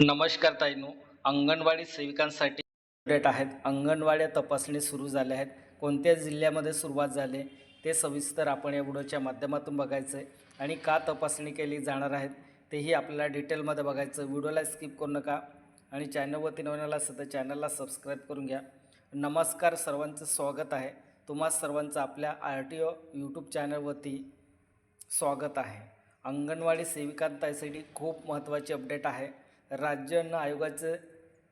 नमस्कार ताईनो अंगणवाडी सेविकांसाठी अपडेट आहेत. अंगणवाड्या तपासणी सुरू झाल्या आहेत. कोणत्या जिल्ह्यामध्ये सुरुवात झाली ते सविस्तर आपण या व्हिडिओच्या माध्यमातून बघायचं आहे आणि का तपासणी केली जाणार आहेत तेही आपल्याला डिटेलमध्ये बघायचं व्हिडिओला स्किप करू नका आणि चॅनलवरती नवीन सध्या असेल तर चॅनलला सबस्क्राईब करून घ्या. नमस्कार सर्वांचं स्वागत आहे. तुम्हा सर्वांचं आपल्या आर टी ओ यूट्यूब चॅनलवरती स्वागत आहे. अंगणवाडी सेविकांतासाठी खूप महत्त्वाची अपडेट आहे. राज्य अन्न आयोगाचे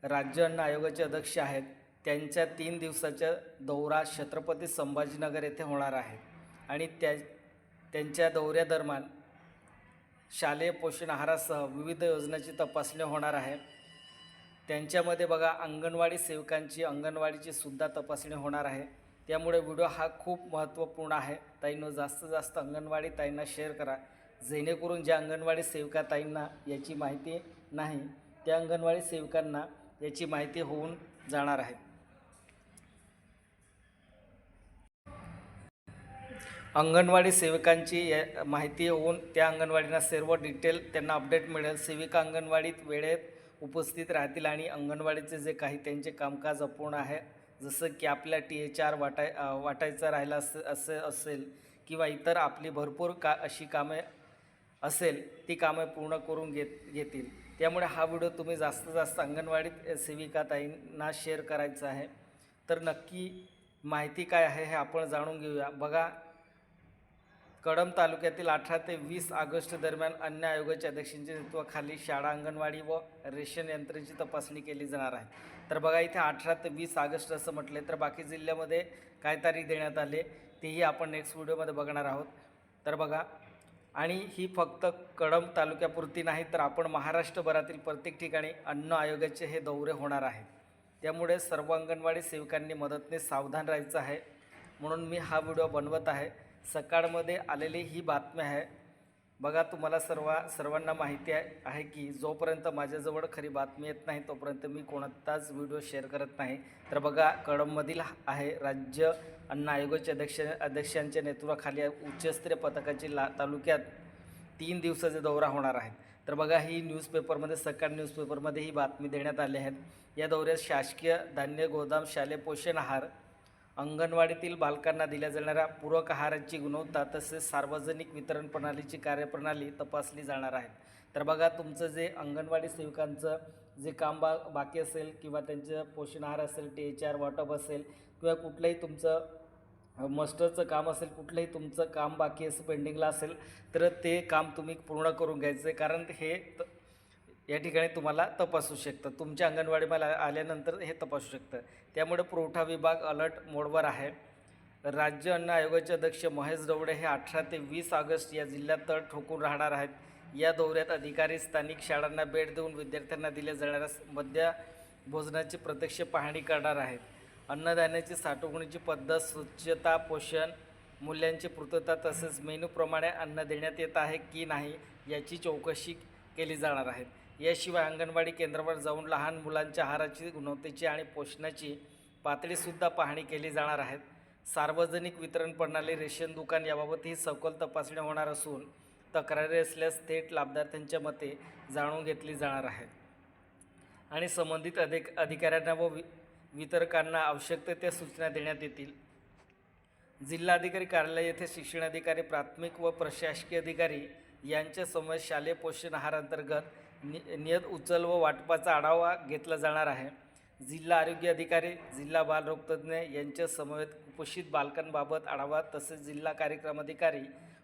राज्य अन्न आयोगाचे अध्यक्ष आहेत. त्यांच्या तीन दिवसाच्या दौरा छत्रपती संभाजीनगर येथे होणार आहे. आणि त्या त्यांच्या दौऱ्यादरम्यान शालेय पोषण आहारासह विविध योजनांची तपासणी होणार आहे. त्यांच्यामध्ये बघा अंगणवाडी सेवकांची अंगणवाडीची सुद्धा तपासणी होणार आहे. त्यामुळे व्हिडिओ हा खूप महत्त्वपूर्ण आहे. ताईंनो जास्तीत जास्त अंगणवाडी ताईंना शेअर करा. जेणेकरून ज्या अंगणवाडी सेविका ताईंना याची माहिती नाही त्या अंगणवाडी सेविकांना याची माहिती होऊन जाणार आहे. अंगणवाडी सेविकांची माहिती होऊन त्या अंगणवाडींना सर्व डिटेल त्यांना अपडेट मिळेल. सेविका अंगणवाडीत वेळेत उपस्थित राहतील आणि अंगणवाडीचे जे काही त्यांचे कामकाज अपूर्ण आहे जसं की आपल्या टी एच आर वाटाय वाटायचा वाटायचं राहिलं असे असे असेल किंवा इतर आपली भरपूर का अशी कामे असेल ती कामे पूर्ण करून घेत घेतील. त्यामुळे हा व्हिडिओ तुम्ही जास्तीत जास्त अंगणवाडीत सेविका ताईंना शेअर करायचा आहे. तर नक्की माहिती काय आहे हे आपण जाणून घेऊया. बघा कळंब तालुक्यातील अठरा ते वीस ऑगस्ट दरम्यान अन्न आयोगाच्या अध्यक्षांच्या नेतृत्वाखाली शाळा अंगणवाडी व रेशन यंत्रणेची तपासणी केली जाणार आहे. तर बघा इथे अठरा ते वीस ऑगस्ट असं म्हटले तर बाकी जिल्ह्यामध्ये काय तारीख देण्यात आले तेही आपण नेक्स्ट व्हिडिओमध्ये बघणार आहोत. तर बघा आणि ही फक्त कळंब तालुक्यापुरती नाही तर आपण महाराष्ट्रभरातील प्रत्येक ठिकाणी अन्न आयोगाचे हे दौरे होणार आहेत. त्यामुळे सर्व अंगणवाडी सेविकांनी मदतने सावधान राहायचं आहे. म्हणून मी हा व्हिडिओ बनवत आहे. सकाळमध्ये आलेली ही बातमी आहे. बघा तुम्हाला सर्व सर्वांना माहिती आहे की जोपर्यंत माझ्याजवळ खरी बातमी येत नाही तोपर्यंत मी कोणताच व्हिडिओ शेअर करत नाही. तर बघा कळंबमधील आहे राज्य अन्न आयोगाचे अध्यक्ष अध्यक्षांच्या नेतृत्वाखाली उच्चस्तरीय पथकाची ला तालुक्यात तीन दिवसाचे दौरा होणार आहे. तर बघा ही न्यूजपेपरमध्ये सकाळ न्यूजपेपरमध्ये ही बातमी देण्यात आली आहेत या दौऱ्यात शासकीय धान्य गोदाम शालेय पोषण आहार अंगणवाडीतील बालकांना दिल्या जाणाऱ्या पूरक आहाराची गुणवत्ता तसेच सार्वजनिक वितरण प्रणालीची कार्यप्रणाली तपासली जाणार आहे. तर बघा तुमचं जे अंगणवाडी सेविकांचं जे काम बा बाकी असेल किंवा त्यांचं पोषण आहार असेल टी एच आर वाटप असेल किंवा कुठलंही तुमचं मस्टरचं काम असेल कुठलंही तुमचं काम बाकी असं पेंडिंगला असेल तर ते काम तुम्ही पूर्ण करून घ्यायचं आहे. कारण हे त या ठिकाणी तुम्हाला तपासू शकतं. तुमच्या अंगणवाडीमध्ये आल्यानंतर हे तपासू शकतं. त्यामुळे पुरवठा विभाग अलर्ट मोडवर आहे. राज्य अन्न आयोगाचे अध्यक्ष महेश रवडे हे अठरा ते वीस ऑगस्ट या जिल्ह्यात तळ ठोकून राहणार आहेत. या दौऱ्यात अधिकारी स्थानिक शाळांना भेट देऊन विद्यार्थ्यांना दिल्या जाणाऱ्या मध्य भोजनाची प्रत्यक्ष पाहणी करणार आहेत. अन्नधान्याची साठवणुकीची पद्धत स्वच्छता पोषण मूल्यांची पूर्तता तसेच मेनूप्रमाणे अन्न देण्यात येत आहे की नाही याची चौकशी केली जाणार आहे. याशिवाय अंगणवाडी केंद्रावर जाऊन लहान मुलांच्या आहाराची गुणवत्तेची आणि पोषणाची पातळीसुद्धा पाहणी केली जाणार आहेत सार्वजनिक वितरण प्रणाली रेशन दुकान याबाबतही सखोल तपासणी होणार असून तक्रारी असल्यास थेट लाभार्थ्यांच्या मते जाणून घेतली जाणार आहेत आणि संबंधित अधिक अधिकाऱ्यांना व वि वितरकांना आवश्यक त्या सूचना देण्यात येतील. जिल्हाधिकारी कार्यालय येथे शिक्षणाधिकारी प्राथमिक व प्रशासकीय अधिकारी यांच्या समोर शालेय पोषण आहारांतर्गत नि नियत उचल व वाटपाचा आढावा घेतला जाणार आहे. जिल्हा आरोग्य अधिकारी जिल्हा बालरोगतज्ञ यांच्या समवेत कुपोषित बालकांबाबत आढावा तसेच जिल्हा कार्यक्रम अधिकारी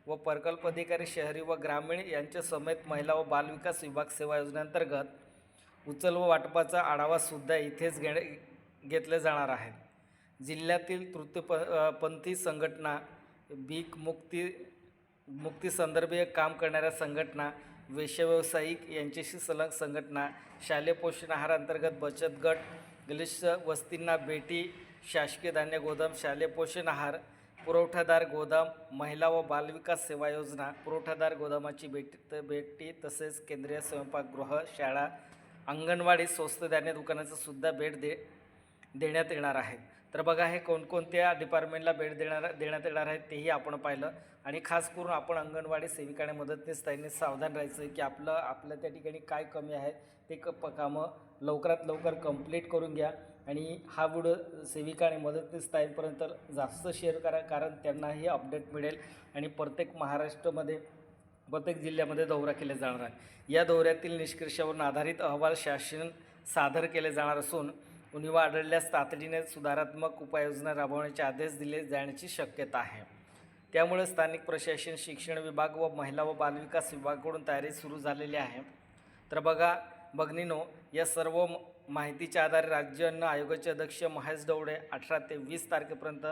व प्रकल्प अधिकारी शहरी व ग्रामीण यांच्या समेत महिला व बालविकास विभाग सेवा योजनेअंतर्गत उचल व वाटपाचा आढावासुद्धा इथेच घेणे घेतले जाणार आहे. जिल्ह्यातील तृतीय प पंथी संघटना भीक मुक्ती मुक्तीसंदर्भीय काम करणाऱ्या संघटना वेश्यव्यावसायिक यांच्याशी संलग्न संघटना शालेय पोषण आहारांतर्गत बचत गट गलिच्छ वस्तींना बेटी शासकीय धान्य गोदाम शालेय पोषण आहार पुरवठादार गोदाम महिला व बालविकास सेवा योजना पुरवठादार गोदामाची बेटी त- बेटी तसेच केंद्रीय स्वयंपाकगृह शाळा अंगणवाडी स्वस्त धान्य दुकानाचं सुद्धा भेट दे देण्यात येणार आहे. तर बघा हे कोणकोणत्या डिपार्टमेंटला भेट देणार देण्यात येणार आहेत तेही आपण पाहिलं. आणि खास करून आपण अंगणवाडी सेविकाने मदतनीस त्यांनी सावधान राहायचं की आपलं आपल्या त्या ठिकाणी काय कमी आहे ते क प कामं लवकरात लवकर कंप्लीट करून घ्या. आणि हा व्हिडिओ सेविका आणि मदतनीस ताईंपर्यंत जास्त शेअर करा कारण त्यांनाही अपडेट मिळेल. आणि प्रत्येक महाराष्ट्रामध्ये प्रत्येक जिल्ह्यामध्ये दौरा केले जाणार आहे. या दौऱ्यातील निष्कर्षावरून आधारित अहवाल शासन सादर केले जाणार असून उणिवा आढळल्यास तातडीने सुधारात्मक उपाययोजना राबवण्याचे आदेश दिले जाण्याची शक्यता आहे. त्यामुळे स्थानिक प्रशासन शिक्षण विभाग व महिला व बालविकास विभागाकडून तयारी सुरू झालेली आहे. तर बघा भगिनीनो या सर्व माहितीच्या आधारे राज्य अन्न आयोगाचे अध्यक्ष महेश डवडे अठरा ते वीस तारखेपर्यंत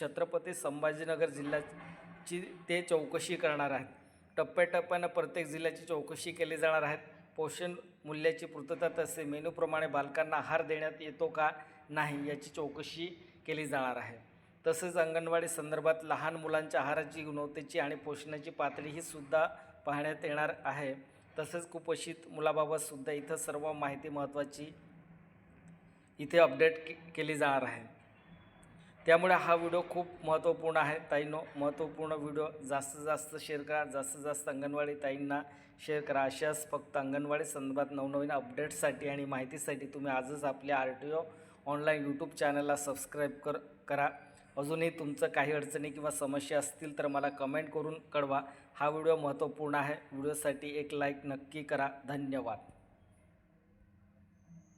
छत्रपती संभाजीनगर जिल्ह्याची ते चौकशी करणार आहेत. टप्प्याटप्प्यानं प्रत्येक जिल्ह्याची चौकशी केली जाणार आहेत पोषण मूल्याची पूर्तता तसे मेनूप्रमाणे बालकांना आहार देण्यात येतो का नाही याची चौकशी केली जाणार आहे. तसेच अंगणवाडी संदर्भात लहान मुलांच्या आहाराची गुणवत्तेची आणि पोषणाची पातळी ही सुद्धा पाहण्यात येणार आहे. तसेच कुपोषित मुलाबाबतसुद्धा इथं सर्व माहिती महत्त्वाची इथे अपडेट के केली जाणार आहे. त्यामुळे हा व्हिडिओ खूप महत्त्वपूर्ण आहे. ताईंनो महत्त्वपूर्ण व्हिडिओ. जास्तीत जास्त शेअर करा. जास्तीत जास्त अंगणवाडी ताईंना शेअर करा. अशाच फक्त अंगणवाडी संदर्भात नवनवीन अपडेट्ससाठी आणि माहितीसाठी तुम्ही आजच आपल्या R T O online YouTube चॅनलला सबस्क्राईब कर करा. अजूनही तुमचं काही अडचणी किंवा समस्या असतील तर मला कमेंट करून कळवा. हा व्हिडिओ महत्त्वपूर्ण आहे. व्हिडिओसाठी एक लाईक नक्की करा. धन्यवाद.